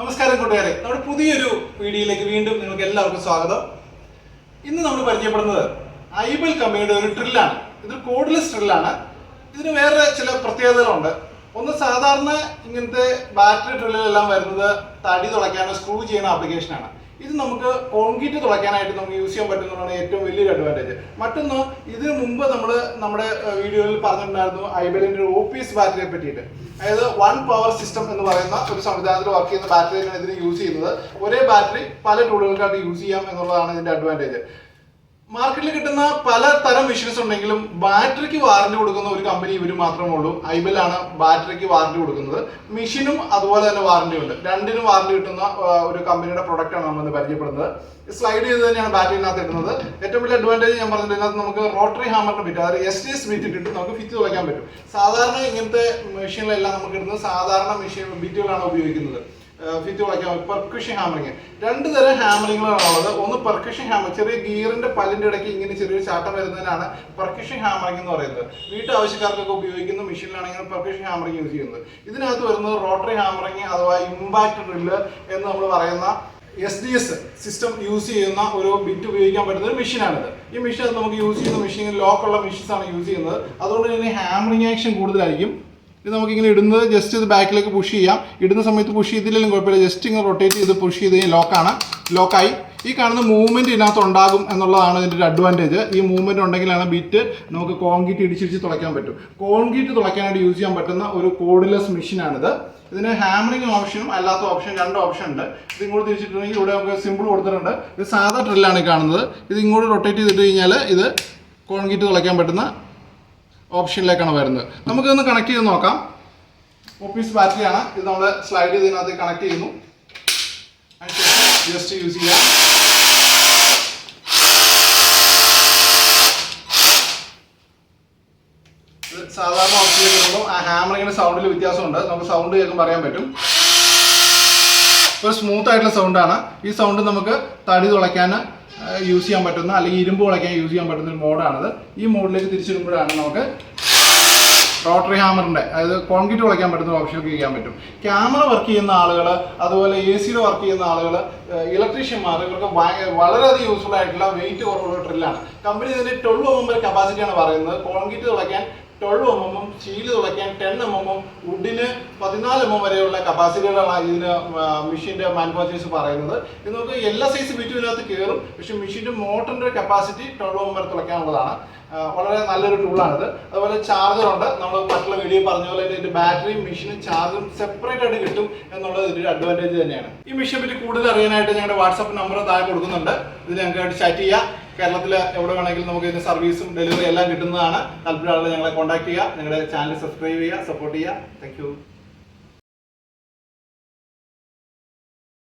നമസ്കാരം കൂട്ടുകാരെ. നമ്മുടെ പുതിയൊരു വീഡിയോയിലേക്ക് വീണ്ടും നിങ്ങൾക്ക് എല്ലാവർക്കും സ്വാഗതം. ഇന്ന് നമ്മൾ പരിചയപ്പെടുന്നത് ഐബൽ കമ്പനിയുടെ ഒരു ട്രില്ലാണ് ഇത് കോഡ്ലെസ് ട്രില്ലാണ് ഇതിന് വേറെ ചില പ്രത്യേകതകളുണ്ട്. ഒന്ന് സാധാരണ ഇങ്ങനത്തെ ബാറ്ററി ട്രില്ലിലെല്ലാം വരുന്നത് തടി തുളയ്ക്കാനോ സ്ക്രൂ ചെയ്യുന്ന ആപ്ലിക്കേഷനാണ് ഇത് നമുക്ക് കോൺക്രീറ്റ് തുളയ്ക്കാനായിട്ട് നമുക്ക് യൂസ് ചെയ്യാൻ പറ്റുന്നതാണ് ഏറ്റവും വലിയൊരു അഡ്വാന്റേജ് മറ്റൊന്ന് ഇതിനു മുമ്പ് നമ്മൾ നമ്മുടെ വീഡിയോയിൽ പറഞ്ഞിട്ടുണ്ടായിരുന്നു ഐബലിന്റെ ഒ പി എസ് ബാറ്ററിയെ പറ്റിയിട്ട്. അതായത് വൺ പവർ സിസ്റ്റം എന്ന് പറയുന്ന ഒരു സംവിധാനത്തിൽ വർക്ക് ചെയ്യുന്ന ബാറ്ററിയാണ് ഇതിന് യൂസ് ചെയ്യുന്നത്. ഒരേ ബാറ്ററി പല ടൂളുകൾക്കായിട്ട് യൂസ് ചെയ്യാം എന്നുള്ളതാണ് ഇതിന്റെ അഡ്വാന്റേജ് മാർക്കറ്റിൽ കിട്ടുന്ന പല തരം മെഷീൻസ് ഉണ്ടെങ്കിലും ബാറ്ററിക്ക് വാറണ്ടി കൊടുക്കുന്ന ഒരു കമ്പനി ഇവർ മാത്രമേ ഉള്ളൂ. ഐബലാണ് ബാറ്ററിക്ക് വാറണ്ടി കൊടുക്കുന്നത്. മെഷീനും അതുപോലെ തന്നെ വാറണ്ടി ഉണ്ട്. രണ്ടിനും വാറണ്ടി കിട്ടുന്ന ഒരു കമ്പനിയുടെ പ്രൊഡക്റ്റ് ആണ് നമ്മൾ പരിചയപ്പെടുന്നത്. സ്ലൈഡ് ചെയ്ത് തന്നെയാണ് ബാറ്ററിനകത്ത് ഇടുന്നത്. ഏറ്റവും വലിയ അഡ്വാന്റേജ് ഞാൻ പറഞ്ഞത് ഇതിനകത്ത് നമുക്ക് റോട്ടറി ഹാമറിന് പറ്റും അതായത് എസ് ടി എസ് ബിറ്റ് നമുക്ക് ഫിറ്റ് തുളയ്ക്കാൻ പറ്റും. സാധാരണ ഇങ്ങനത്തെ മെഷീനിലെല്ലാം നമുക്ക് ഇടുന്നത് സാധാരണ മെഷീൻ ബിറ്റുകളാണ് ഉപയോഗിക്കുന്നത്. ഫിറ്റ് വളയ്ക്കാൻ പെർക്യൂഷൻ ഹാമറിങ് രണ്ട് തരം ഹാമറിങ്ങുകളാണ് ഉള്ളത്. ഒന്ന് പെർക്കുഷൻ ഹാമർ ചെറിയ ഗിയറിന്റെ പല്ലിന്റെ ഇടയ്ക്ക് ഇങ്ങനെ ചെറിയൊരു ചാട്ടം വരുന്നതിനാണ് പെർക്കുഷൻ ഹാമറിംഗ് എന്ന് പറയുന്നത്. വീട്ടു ആവശ്യക്കാർക്കൊക്കെ ഉപയോഗിക്കുന്ന മെഷീനിലാണെങ്കിൽ പെർക്കുഷൻ ഹാമറിങ് യൂസ് ചെയ്യുന്നത്. ഇതിനകത്ത് വരുന്നത് റോട്ടറി ഹാമറിങ് അഥവാ ഇമ്പാക്ട് ഡ്രില്ല് എന്ന് നമ്മൾ പറയുന്ന S D S system use ചെയ്യുന്ന ഒരു ബിറ്റ് ഉപയോഗിക്കാൻ പറ്റുന്ന ഒരു മെഷീനാണിത്. ഈ മെഷീൻ നമുക്ക് യൂസ് ചെയ്യുന്ന മെഷീൻ ലോക്കുള്ള മെഷീൻസ് ആണ് യൂസ് ചെയ്യുന്നത്. അതുകൊണ്ട് തന്നെ ഹാമറിങ് ആക്ഷൻ കൂടുതലായിരിക്കും. ഇത് നമുക്കിങ്ങനെ ഇടുന്നത് ജസ്റ്റ് ഇത് ബാക്കിലേക്ക് പുഷ് ചെയ്യാം. ഇടുന്ന സമയത്ത് പുഷ് ചെയ്തില്ലെങ്കിലും കുഴപ്പമില്ല. ജസ്റ്റ് ഇങ്ങനെ റൊട്ടേറ്റ് ചെയ്ത് പുഷ് ചെയ്ത് ലോക്കാണ് ലോക്കായി ഈ കാണുന്ന മൂവ്മെന്റ് ഇതിനകത്ത് ഉണ്ടാകും എന്നുള്ളതാണ് ഇതിന്റെ ഒരു അഡ്വാന്റേജ് ഈ മൂവ്മെന്റ് ഉണ്ടെങ്കിലാണ് ബിറ്റ് നമുക്ക് കോൺക്രീറ്റ് ഇടിച്ചിടിച്ച് തുളയ്ക്കാൻ പറ്റും. കോൺക്രീറ്റ് തുളയ്ക്കാനായിട്ട് യൂസ് ചെയ്യാൻ പറ്റുന്ന ഒരു കോഡ്ലെസ് മെഷീനാണിത് ഇതിന് ഹാമറിങ് ഓപ്ഷനും അല്ലാത്ത ഓപ്ഷൻ രണ്ട് ഓപ്ഷൻ ഉണ്ട്. ഇത് ഇങ്ങോട്ട് തിരിച്ചിട്ടുണ്ടെങ്കിൽ ഇവിടെ നമുക്ക് സിമ്പിൾ കൊടുത്തിട്ടുണ്ട്. ഇത് സാധാ ഡ്രില്ലാണ് കാണുന്നത്. ഇത് ഇങ്ങോട്ട് റൊട്ടേറ്റ് ചെയ്തിട്ട് കഴിഞ്ഞാൽ ഇത് കോൺക്രീറ്റ് തുളയ്ക്കാൻ പറ്റുന്ന ഓപ്ഷനിലേക്കാണ് വരുന്നത്. നമുക്കൊന്ന് കണക്ട് ചെയ്ത് നോക്കാം. ഓഫീസ് ബാറ്ററിയാണ് ഇത് നമ്മൾ സ്ലൈഡ് ചെയ്ത് ഇതിനകത്ത് കണക്ട് ചെയ്യുന്നു. ജസ്റ്റ് യൂസ് ചെയ്യാം. സാധാരണ വരുമ്പോൾ ആ ഹാമറിങ്ങിന്റെ സൗണ്ടിൽ വ്യത്യാസമുണ്ട്. നമുക്ക് സൗണ്ട് കേൾക്കുമ്പോൾ അറിയാൻ പറ്റും. ഒരു സ്മൂത്ത് ആയിട്ടുള്ള സൗണ്ടാണ് ഈ സൗണ്ട് നമുക്ക് തടി തുളയ്ക്കാൻ യൂസ് ചെയ്യാൻ പറ്റുന്ന അല്ലെങ്കിൽ ഇരുമ്പ് തുളയ്ക്കാൻ യൂസ് ചെയ്യാൻ പറ്റുന്ന ഒരു മോഡാണിത്. ഈ മോഡിലേക്ക് തിരിച്ചിടുമ്പോഴാണ് നമുക്ക് റോട്ടറി ഹാമറിന്റെ അതായത് കോൺക്രീറ്റ് തുളയ്ക്കാൻ പറ്റുന്ന ഓപ്ഷൻ ചെയ്യാൻ പറ്റും. ക്യാമറ വർക്ക് ചെയ്യുന്ന ആളുകൾ അതുപോലെ എ സിയുടെ വർക്ക് ചെയ്യുന്ന ആളുകൾ ഇലക്ട്രീഷ്യന്മാർ ഇവർക്ക് വളരെയധികം യൂസ്ഫുൾ ആയിട്ടുള്ള വെയിറ്റ് കുറവുള്ള ഡ്രില്ലാണ് കമ്പനി ഇതിന്റെ ട്വൽവ് എം കപ്പാസിറ്റിയാണ് പറയുന്നത്. കോൺക്രീറ്റ് തുളയ്ക്കാൻ ട്വൽവ് എം എമ്മും സ്റ്റീൽ തുളയ്ക്കാൻ ടെൻ എം എമ്മും വുഡിന് പതിനാല് എം എം വരെയുള്ള കപ്പാസിറ്റികളാണ് ഇതിന് മെഷീന്റെ മാനുഫാക്ചേഴ്സ് പറയുന്നത്. ഇത് നമുക്ക് എല്ലാ സൈസ് ബിറ്റും ഇതിനകത്ത് കയറും പക്ഷെ മെഷീന്റെ മോട്ടറിന്റെ കപ്പാസിറ്റി ട്വൽവ് എം വരെ തുളയ്ക്കാനുള്ളതാണ് വളരെ നല്ലൊരു ടൂളാണിത് അതുപോലെ ചാർജറുണ്ട് നമ്മൾ മറ്റുള്ള വീഡിയോ പറഞ്ഞ പോലെ ഇതിന്റെ ബാറ്ററിയും മെഷീനും ചാർജും സെപ്പറേറ്റ് ആയിട്ട് കിട്ടും എന്നുള്ളത് ഇതിന്റെ അഡ്വാന്റേജ് തന്നെയാണ്. ഈ മെഷീനെ പറ്റി കൂടുതൽ അറിയാനായിട്ട് ഞങ്ങളുടെ വാട്സാപ്പ് നമ്പർ താഴെ കൊടുക്കുന്നുണ്ട്. ഇത് ഞങ്ങൾക്ക് ചാറ്റ് ചെയ്യാം. കേരളത്തിൽ എവിടെ വേണമെങ്കിലും നമുക്ക് ഇതിന്റെ സർവീസും ഡെലിവറി എല്ലാം കിട്ടുന്നതാണ്. താല്പര്യമുള്ള ഞങ്ങളെ കോൺടാക്ട് ചെയ്യുക. ഞങ്ങളുടെ ചാനൽ സബ്സ്ക്രൈബ് ചെയ്യുക സപ്പോർട്ട് ചെയ്യുക. താങ്ക്